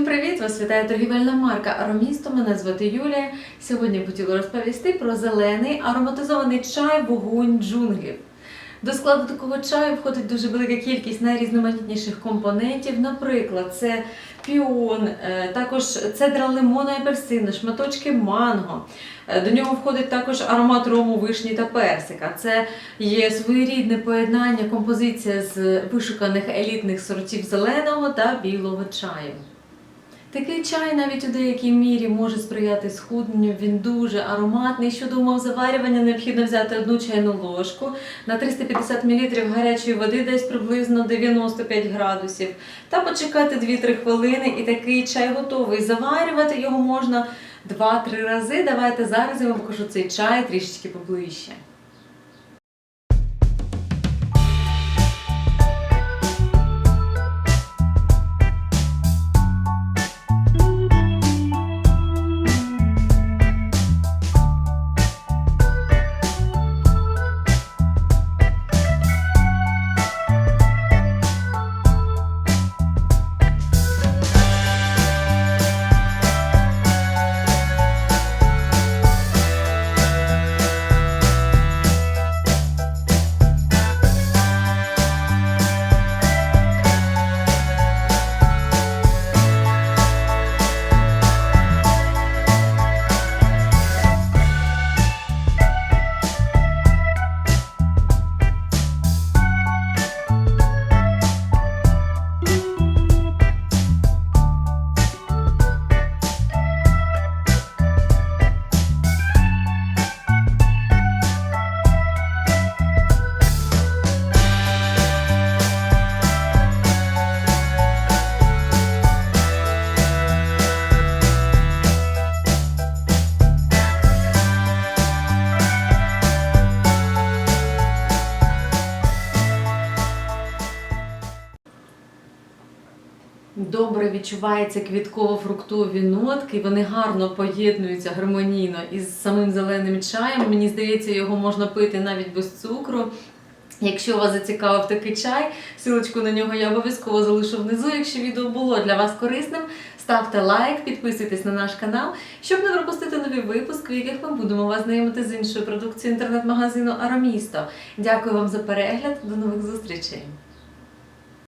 привіт! Вас вітає торгівельна марка Аромісто. Мене звати Юлія. Сьогодні хотіла розповісти про зелений ароматизований чай вогонь джунглів. До складу такого чаю входить дуже велика кількість найрізноманітніших компонентів. Наприклад, це піон, е, також цедра лимону і апельсину, шматочки манго. Е, До нього входить також аромат рому, вишні та персика. Це є своєрідне поєднання, композиція з вишуканих елітних сортів зеленого та білого чаю. Такий чай навіть у деякій мірі може сприяти схудненню. Він дуже ароматний. Щодо умов заварювання, необхідно взяти одну чайну ложку на 350 мл гарячої води, десь приблизно 95 градусів, та почекати 2-3 хвилини. І такий чай готовий. Заварювати його можна 2-3 рази. Давайте зараз я вам покажу цей чай трішечки поближче. Добре відчуваються квітково-фруктові нотки, вони гарно поєднуються гармонійно із самим зеленим чаєм. Мені здається, його можна пити навіть без цукру. Якщо вас зацікавив такий чай, силочку на нього я обов'язково залишу внизу. Якщо відео було для вас корисним, ставте лайк, підписуйтесь на наш канал, щоб не пропустити нові випуски, в яких ми будемо вас знайомити з іншою продукцією інтернет-магазину Аромісто. Дякую вам за перегляд, до нових зустрічей!